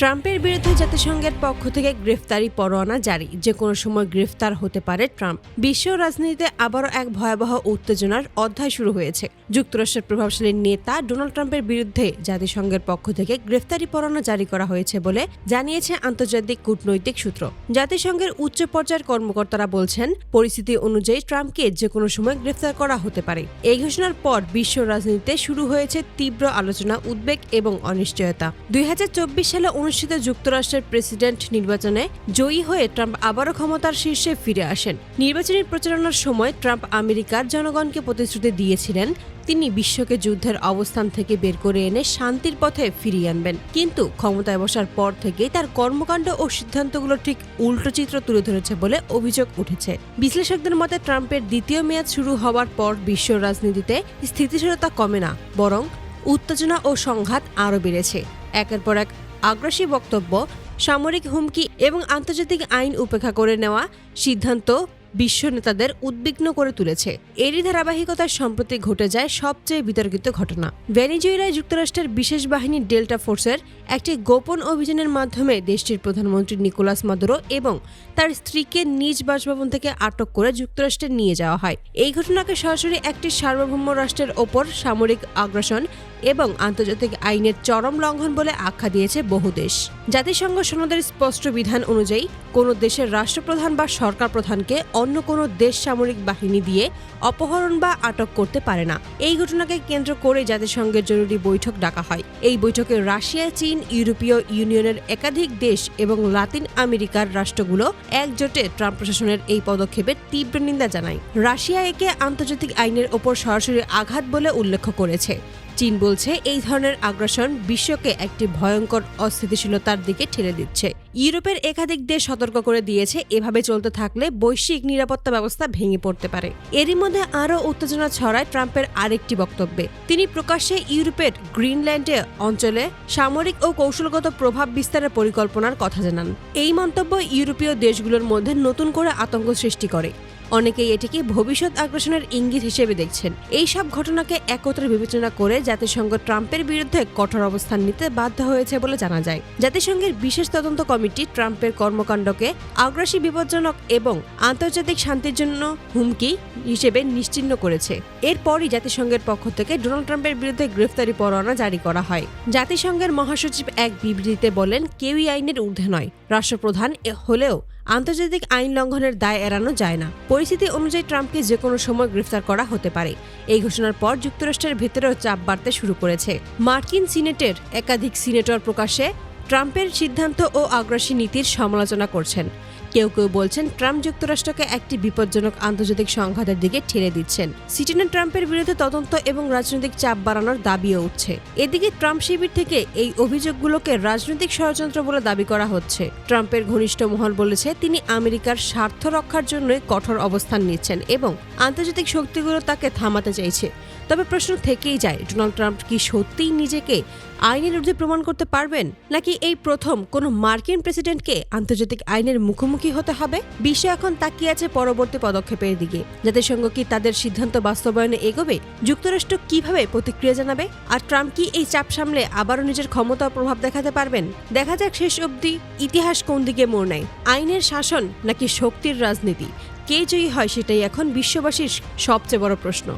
ট্রাম্পের বিরুদ্ধে জাতিসংঘের পক্ষ থেকে গ্রেফতারি পরোয়ানা জারি। যে কোনো সময় গ্রেফতার হতে পারে ট্রাম্প। বিশ্ব রাজনীতিতে আবারও এক ভয়াবহ উত্তেজনার অধ্যায় শুরু হয়েছে। যুক্তরাষ্ট্রের প্রভাবশালী নেতা ডোনাল্ড ট্রাম্পের বিরুদ্ধে জাতিসংঘের পক্ষ থেকে গ্রেফতারি পরোয়ানা জারি করা হয়েছে বলে জানিয়েছে আন্তর্জাতিক কূটনৈতিক সূত্র। জাতিসংঘের উচ্চ পর্যায়ের কর্মকর্তারা বলছেন, পরিস্থিতি অনুযায়ী ট্রাম্পকে যে কোনো সময় গ্রেফতার করা হতে পারে। এই ঘোষণার পর বিশ্ব রাজনীতিতে শুরু হয়েছে তীব্র আলোচনা, উদ্বেগ এবং অনিশ্চয়তা। দুই হাজার চব্বিশ সালে অনুষ্ঠিত যুক্তরাষ্ট্রের প্রেসিডেন্ট নির্বাচনে জয়ী হয়ে ট্রাম্প আবারও ক্ষমতার শীর্ষে ফিরে আসেন। নির্বাচনী প্রচারণার সময় ট্রাম্প আমেরিকার জনগণকে প্রতিশ্রুতি দিয়েছিলেন, তিনি বিশ্বকে যুদ্ধের অবস্থান থেকে বের করে এনে শান্তির পথে ফিরিয়ে আনবেন। কিন্তু ক্ষমতায় বসার পর থেকেই তার কর্মকাণ্ড ও সিদ্ধান্তগুলো ঠিক উল্টো চিত্র তুলে ধরেছে বলে অভিযোগ উঠেছে। বিশ্লেষকদের মতে, ট্রাম্পের দ্বিতীয় মেয়াদ শুরু হওয়ার পর বিশ্ব রাজনীতিতে স্থিতিশীলতা কমে না, বরং উত্তেজনা ও সংঘাত আরও বেড়েছে। একের পর এক আগ্রাসী বক্তব্য, সামরিক হুমকি এবং আন্তর্জাতিক আইন উপেক্ষা করে নেওয়া সিদ্ধান্ত বিশ্ব নেতাদের উদ্বিগ্ন করে তুলেছে। এরই ধারাবাহিকতায় সম্প্রতি ঘটে যায় সবচেয়ে বিতর্কিত ঘটনা। ভেনিজুয়েলায় যুক্তরাষ্ট্রের বিশেষ বাহিনী ডেল্টা ফোর্সের একটি গোপন অভিযানের মাধ্যমে দেশটির প্রধানমন্ত্রী নিকোলাস মাদুরো এবং তার স্ত্রীকে নিজ বাসভবন থেকে আটক করে যুক্তরাষ্ট্রে নিয়ে যাওয়া হয়। এই ঘটনাকে সরাসরি একটি সার্বভৌম রাষ্ট্রের ওপর সামরিক আগ্রাসন এবং আন্তর্জাতিক আইনের চরম লঙ্ঘন বলে আখ্যা দিয়েছে বহু দেশ। জাতিসংঘ সনদের স্পষ্ট বিধান অনুযায়ী, কোনো দেশের রাষ্ট্রপ্রধান বা সরকার প্রধানকে অন্য কোনো দেশ সামরিক বাহিনী দিয়ে অপহরণ বা আটক করতে পারে না। এই ঘটনাকে কেন্দ্র করে জাতিসংঘের জরুরি বৈঠক ডাকা হয়। এই বৈঠকে রাশিয়া, চীন, ইউরোপীয় ইউনিয়নের একাধিক দেশ এবং লাতিন আমেরিকার রাষ্ট্রগুলো একজোটে ট্রাম্প প্রশাসনের এই পদক্ষেপের তীব্র নিন্দা জানায়। রাশিয়া একে আন্তর্জাতিক আইনের ওপর সরাসরি আঘাত বলে উল্লেখ করেছে। চীন বলছে এই ধরনের আগ্রাসন বিশ্বকে একটি ভয়ঙ্কর অস্থিতিশীলতার দিকে ঠেলে দিচ্ছে। ইউরোপের একাধিক দেশ সতর্ক করে দিয়েছে, এভাবে চলতে থাকলে বৈশ্বিক নিরাপত্তা ব্যবস্থা ভেঙে পড়তে পারে। এরই মধ্যে আরও উত্তেজনা ছড়ায় ট্রাম্পের আরেকটি বক্তব্যে। তিনি প্রকাশ্যে ইউরোপের গ্রিনল্যান্ডে অঞ্চলে সামরিক ও কৌশলগত প্রভাব বিস্তারের পরিকল্পনার কথা জানান। এই মন্তব্য ইউরোপীয় দেশগুলোর মধ্যে নতুন করে আতঙ্ক সৃষ্টি করে। অনেকেই এটিকে ভবিষ্যৎ আগ্রাসনের ইঙ্গিত হিসেবে দেখছেন। এই সব ঘটনাকে একত্রে বিবেচনা করে জাতিসংঘ ট্রাম্পের বিরুদ্ধে কঠোর অবস্থান নিতে বাধ্য হয়েছে বলে জানা যায়। জাতিসংঘের বিশেষ তদন্ত কমিটি ট্রাম্পের কর্মকাণ্ডকে আগ্রাসী, বিপজ্জনক এবং আন্তর্জাতিক শান্তির জন্য হুমকি হিসেবে নিশ্চিহ্ন করেছে। এরপরই জাতিসংঘের পক্ষ থেকে ডোনাল্ড ট্রাম্পের বিরুদ্ধে গ্রেফতারি পরোয়ানা জারি করা হয়। জাতিসংঘের মহাসচিব এক বিবৃতিতে বলেন, কেউই আইনের ঊর্ধ্বে নয়। রাষ্ট্রপ্রধান হলেও আন্তর্জাতিক আইন লঙ্ঘনের দায় এড়ানো যায় না। পরিস্থিতি অনুযায়ী ট্রাম্পকে যে কোনো সময় গ্রেফতার করা হতে পারে। এই ঘোষণার পর যুক্তরাষ্ট্রের ভেতরেও চাপ বাড়তে শুরু করেছে। মার্কিন সিনেটের একাধিক সিনেটর প্রকাশ্যে ট্রাম্পের সিদ্ধান্ত ও আগ্রাসী নীতির সমালোচনা করছেন। কেউ কেউ বলছেন ট্রাম্প যুক্তরাষ্ট্রকে একটি বিপজ্জনক আন্তর্জাতিক সংঘাতের দিকে ঠেলে দিচ্ছেন। সিটিনে ট্রাম্পের বিরুদ্ধে তদন্ত এবং রাজনৈতিক চাপ বাড়ানোর দাবিও উঠছে। এদিকে ট্রাম্প শিবির থেকে এই অভিযোগগুলোকে রাজনৈতিক ষড়যন্ত্র বলে দাবি করা হচ্ছে। ট্রাম্পের ঘনিষ্ঠ মহল বলেছে, তিনি আমেরিকার স্বার্থ রক্ষার জন্যই কঠোর অবস্থান নিচ্ছেন এবং আন্তর্জাতিক শক্তিগুলো তাকে থামাতে চাইছে। তবে প্রশ্ন থেকেই যায়, ডোনাল্ড ট্রাম্প কি সত্যিই নিজেকে আইনের ঊর্ধ্বে প্রমাণ করতে পারবেন? নাকি এই প্রথম কোনো মার্কিন প্রেসিডেন্টকে আন্তর্জাতিক আইনের মুখোমুখি হতে হবে? বিশ্ব এখন তাকিয়ে আছে পরবর্তী পদক্ষেপের দিকে। জাতিসংঘ কি তাদের সিদ্ধান্ত বাস্তবায়নে এগোবে? যুক্তরাষ্ট্র কীভাবে প্রতিক্রিয়া জানাবে? আর ট্রাম্প কি এই চাপ সামলে আবারও নিজের ক্ষমতা প্রভাব দেখাতে পারবেন? দেখা যাক শেষ অবধি ইতিহাস কোন দিকে মোড় নেয়। আইনের শাসন নাকি শক্তির রাজনীতি? কে জয়ী হয় সেটাই এখন বিশ্ববাসীর সবচেয়ে বড় প্রশ্ন।